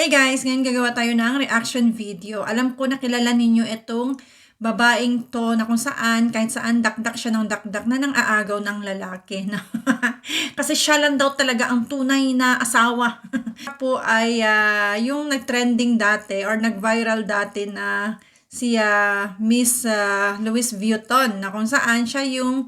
Hey guys, ngayon gagawa tayo ng reaction video. Alam ko na kilala ninyo itong babaeng to na kung saan, kahit saan dakdak siya ng dakdak na nang aagaw ng lalaki. No? Kasi siya lang daw talaga ang tunay na asawa. po ay ah, yung nag-trending dati or nag-viral dati na si ah, Miss ah, Louise Vuitton na kung saan siya yung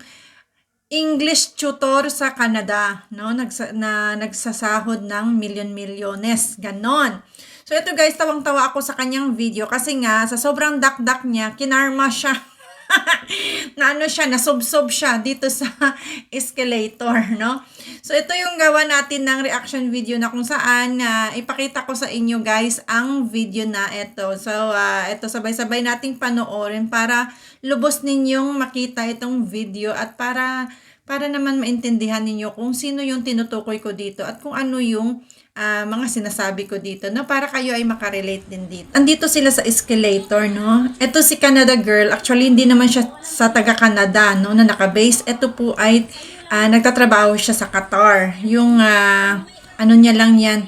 English tutor sa Canada, no? Nagsa, na nagsasahod ng milyon-milyones, ganon. So ito guys, tawang-tawa ako sa kanyang video kasi nga sa sobrang dakdak niya, kinarma siya. na ano siya, nasubsob siya dito sa escalator, no? So ito yung gawa natin ng reaction video na kung saan ah, ipakita ko sa inyo guys ang video na ito. So ah, ito sabay-sabay nating panoorin para lubos ninyong makita itong video at para para naman maintindihan ninyo kung sino yung tinutukoy ko dito at kung ano yung ah, mga sinasabi ko dito, no? Para kayo ay makarelate din dito. Andito sila sa escalator, no? Ito si Canada Girl. Actually, hindi naman siya sa taga-Canada, no? Na naka-base. Ito po ay ah, nagtatrabaho siya sa Qatar. Yung, ah, ano niya lang yan,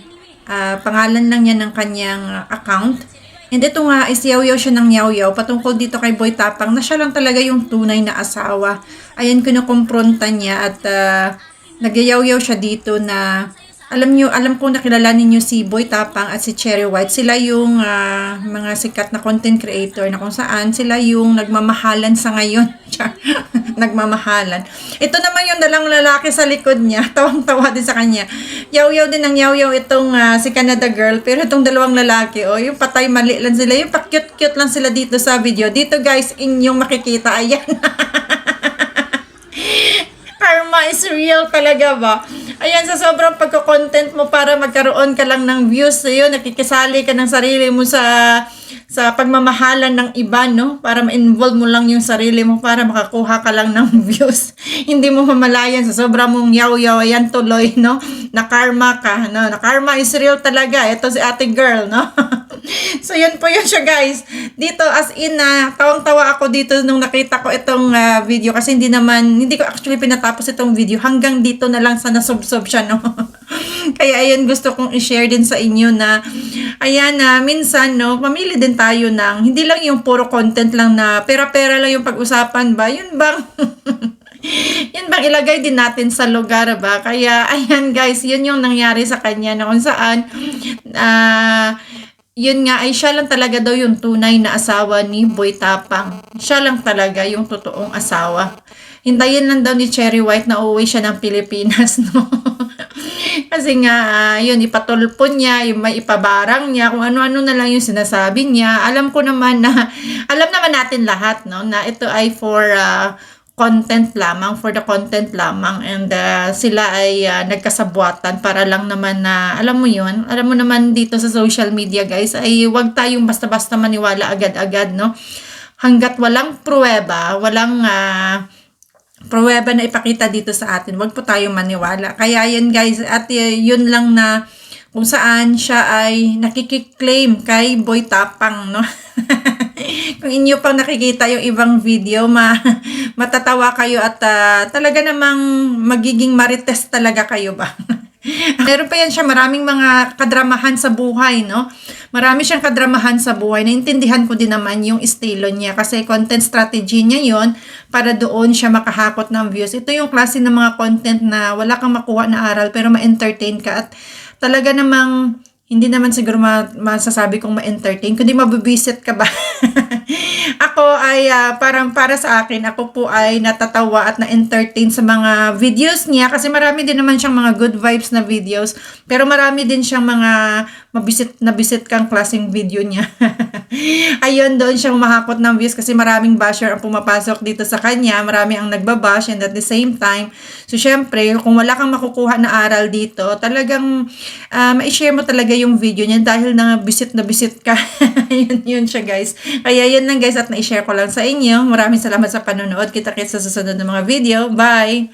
ah, pangalan lang yan ng kanyang account. And ito nga, is yaw-yaw siya ng yaw-yaw patungkol dito kay Boy Tapang na siya lang talaga yung tunay na asawa. Ayan, kinukumpronta niya at uh, nagyayaw-yaw siya dito na alam niyo, alam ko nakilala ninyo si Boy Tapang at si Cherry White. Sila yung ah, mga sikat na content creator na kung saan sila yung nagmamahalan sa ngayon. Nagmamahalan. Ito naman yung dalang lalaki sa likod niya. Tawang-tawa din sa kanya. Yaw-yaw din ang yaw-yaw itong ah, si Canada girl. Pero itong dalawang lalaki, oh, yung patay mali lang sila. Yung pa-cute-cute lang sila dito sa video. Dito guys, inyong makikita. Ayan. Karma is real talaga ba? Ayan, sa sobrang pagko-content mo para magkaroon ka lang ng views, yun, nakikisali ka ng sarili mo sa sa pagmamahalan ng iba, no? Para ma-involve mo lang yung sarili mo para makakuha ka lang ng views. Hindi mo mamalayan sa sobrang mong yaw-yaw, ayan tuloy, no? Na karma ka, no? Na karma is real talaga. Ito si ate girl, no? so, yun po yun siya, guys. Dito, as in, na tawang-tawa ako dito nung nakita ko itong ah, video kasi hindi naman, hindi ko actually pinatapos itong video. Hanggang dito na lang sa nasubsob siya, no? Kaya ayun, gusto kong i-share din sa inyo na, ayan na, minsan, no, mamili din tayo ng, hindi lang yung puro content lang na pera-pera lang yung pag-usapan ba? Yun bang, yun bang ilagay din natin sa lugar ba? Kaya, ayan guys, yun yung nangyari sa kanya na kung saan, ah, yun nga ay siya lang talaga daw yung tunay na asawa ni Boy Tapang. Siya lang talaga yung totoong asawa. Hintayin lang daw ni Cherry White na uuwi siya ng Pilipinas, no? Kasi nga, ah, yun, ipatulpon niya, yung may ipabarang niya, kung ano-ano na lang yung sinasabi niya. Alam ko naman na, alam naman natin lahat, no, na ito ay for ah, content lamang, for the content lamang. And ah, sila ay ah, nagkasabwatan para lang naman na, alam mo yun, alam mo naman dito sa social media, guys, ay wag tayong basta-basta maniwala agad-agad, no? Hanggat walang pruweba, walang... ah, pruweba na ipakita dito sa atin. Huwag po tayong maniwala. Kaya yan guys, at y- yun lang na kung saan siya ay nakikiklaim kay Boy Tapang, no? kung inyo pang nakikita yung ibang video, ma matatawa kayo at ah, talaga namang magiging marites talaga kayo ba? Meron pa yan siya maraming mga kadramahan sa buhay, no? Marami siyang kadramahan sa buhay. Naintindihan ko din naman yung estilo niya kasi content strategy niya yon para doon siya makahakot ng views. Ito yung klase ng mga content na wala kang makuha na aral pero ma-entertain ka at talaga namang hindi naman siguro ma- masasabi kong ma-entertain, kundi mabibisit ka ba? ako ay ah, parang para sa akin, ako po ay natatawa at na-entertain sa mga videos niya kasi marami din naman siyang mga good vibes na videos pero marami din siyang mga mabisit na bisit kang klaseng video niya. Ayun, doon siyang mahakot ng views kasi maraming basher ang pumapasok dito sa kanya, marami ang nagbabash and at the same time, so syempre, kung wala kang makukuha na aral dito, talagang uh, ma-share mo talaga yung video niya dahil na bisit na bisit ka. yun, yun siya guys. Kaya yun lang guys at na-share ko lang sa inyo. Maraming salamat sa panonood. Kita-kits sa susunod na mga video. Bye!